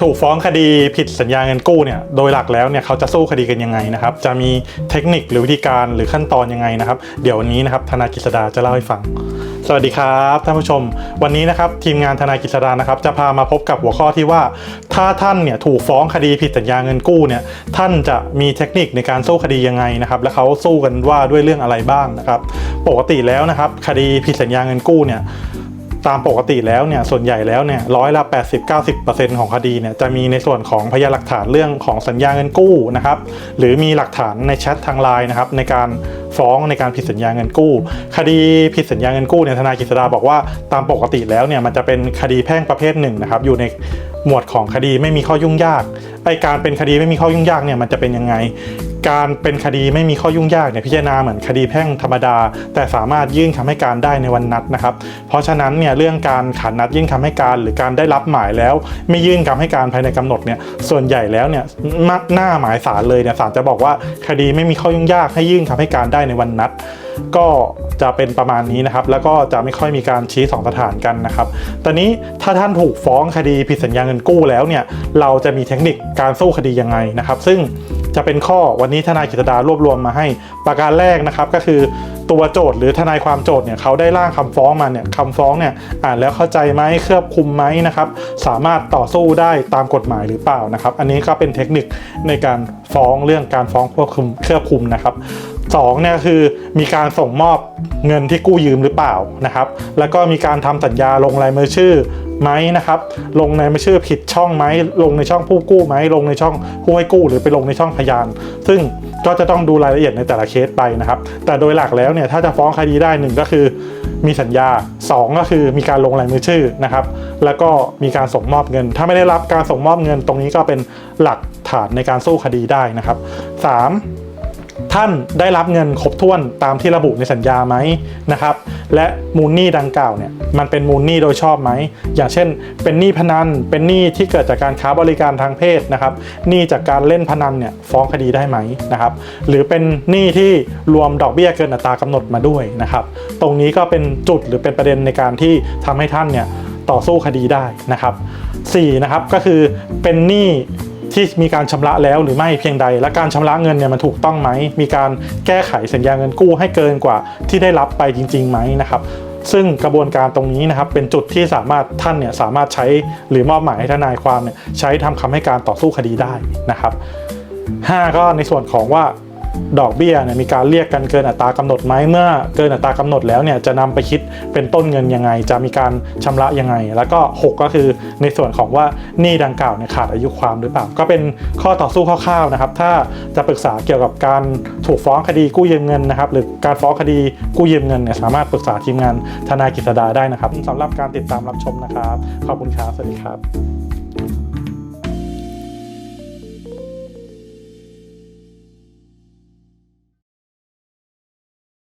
ถูกฟ้องคดีผิดสัญญาเงินกู้เนี่ยโดยหลักแล้วเนี่ยเขาจะสู้คดีกันยังไงนะครับ จะมีเทคนิคหรือวิธีการหรือขั้นตอนยังไงนะครับ เดี๋ยววันนี้นะครับธนายกฤษดาจะเล่าให้ฟัง สวัสดีครับท่านผู้ชม วันนี้นะครับทีมงานทนายกฤษดานะครับ จะพามาพบกับหัวข้อที่ว่า ถ้าท่านเนี่ยถูกฟ้องคดีผิดสัญญาเงินกู้เนี่ยท่านจะมีเทคนิคในการสู้คดียังไงนะครับและเขาสู้กันว่าด้วยเรื่องอะไรบ้างนะครับ ปกติแล้วนะครับ คดีผิดสัญญาเงินกู้เนี่ย ตามปกติแล้วเนี่ยส่วนใหญ่แล้วเนี่ยร้อยละ 80-90%ของคดีเนี่ยจะมีในส่วนของพยานหลักฐานเรื่องของสัญญาเงินกู้นะครับหรือมีหลักฐานในแชททางไลน์นะครับในการฟ้องในการผิดสัญญาเงินกู้ คดีผิดสัญญาเงินกู้เนี่ยทนายกฤษดาบอกว่าตามปกติแล้วเนี่ยมันจะเป็นคดีแพ่งประเภทหนึ่งนะครับอยู่ในหมวดของคดีไม่มีข้อยุ่งยากไอการเป็นคดีไม่มีข้อยุ่งยากเนี่ยมันจะเป็นยังไง การเป็นคดีไม่มีข้อยุ่งยากเนี่ยพิจารณาเหมือนคดีแพ่งธรรมดา แต่สามารถยื่นคำให้การได้ในวันนัดนะครับ เพราะฉะนั้นเนี่ยเรื่องการขานนัดยื่นคำให้การ หรือการได้รับหมายแล้ว ไม่ยื่นคำให้การภายในกำหนดเนี่ยส่วนใหญ่แล้วเนี่ยหน้าหมายสารเลยเนี่ยศาลจะบอกว่าคดีไม่มีข้อยุ่งยากให้ยื่นคำให้การได้ในวันนัด ก็จะเป็นประมาณนี้นะครับ แล้วก็จะไม่ค่อยมีการชี้สองสถานกันนะครับ ตอนนี้ถ้าท่านถูกฟ้องคดีผิดสัญญาเงินกู้แล้วเนี่ยเราจะมีเทคนิคการสู้คดียังไงนะครับ ซึ่ง จะเป็นข้อวันนี้ทนายกฤษดารวบรวมมาให้ ประการแรกนะครับก็คือตัวโจทย์หรือทนายความโจทย์เนี่ยเขาได้ร่างคำฟ้องมาเนี่ยคำฟ้องเนี่ยอ่านแล้วเข้าใจไหมเครือบคุมไหมนะครับสามารถต่อสู้ได้ตามกฎหมายหรือเปล่านะครับ อันนี้ก็เป็นเทคนิคในการฟ้องเรื่องการฟ้องควบคุมเครือบคุมนะครับสองเนี่ยคือมีการส่งมอบเงินที่กู้ยืมหรือเปล่านะครับ แล้วก็มีการทำสัญญาลงลายมือชื่อ ไหมนะครับ ลงในมือชื่อผิดช่องไหมลงในช่องผู้กู้ไหมลงในช่องผู้ให้กู้ หรือไปลงในช่องพยาน ซึ่งก็จะต้องดูรายละเอียดในแต่ละเคสไปนะครับ แต่โดยหลักแล้วเนี่ยถ้าจะฟ้องคดีได้หนึ่งก็คือ มีสัญญาสองก็คือมีการลงลายมือชื่อนะครับ แล้วก็มีการส่งมอบเงิน ถ้าไม่ได้รับการส่งมอบเงินตรงนี้ก็เป็นหลักฐานในการสู้คดีได้นะครับสาม ท่านได้รับเงินครบถ้วนตามที่ระบุในสัญญาไหมนะครับ และมูลหนี้ดังกล่าวเนี่ยมันเป็นมูลหนี้โดยชอบไหม อย่างเช่น เป็นหนี้พนัน เป็นหนี้ที่เกิดจากการค้าบริการทางเพศนะครับ หนี้จากการเล่นพนันเนี่ยฟ้องคดีได้ไหมนะครับ หรือเป็นหนี้ที่รวมดอกเบี้ยเกินอัตรากำหนดมาด้วยนะครับ ตรงนี้ก็เป็นจุดหรือเป็นประเด็นในการที่ทำให้ท่านเนี่ยต่อสู้คดีได้นะครับสี่นะครับก็คือเป็นหนี้ ที่มีการชำระแล้วหรือไม่เพียงใด และการชำระเงินเนี่ยมันถูกต้องไหม มีการแก้ไขสัญญาเงินกู้ให้เกินกว่าที่ได้รับไปจริงๆไหมนะครับซึ่งกระบวนการตรงนี้นะครับเป็นจุดที่สามารถท่านเนี่ยสามารถใช้หรือมอบหมายให้ทนายความเนี่ยใช้ทำคำให้การต่อสู้คดีได้นะครับ 5 ก็ในส่วนของว่า ดอกเบี้ยเนี่ยมีการเรียกกันเกินอัตรากำหนดไหมเมื่อเกินอัตรากำหนดแล้วเนี่ยจะนำไปคิดเป็นต้นเงินยังไง จะมีการชำระยังไง แล้วก็ 6 ก็คือในส่วนของว่าหนี้ดังกล่าวเนี่ยขาดอายุความหรือเปล่า ก็เป็นข้อต่อสู้คร่าวๆนะครับถ้าจะปรึกษาเกี่ยวกับการถูกฟ้องคดีกู้ยืมเงินนะครับหรือการฟ้องคดีกู้ยืมเงินเนี่ยสามารถปรึกษาทีมงานทนายกฤษดาได้นะครับสำหรับการติดตามรับชมนะครับขอบคุณครับสวัสดีครับ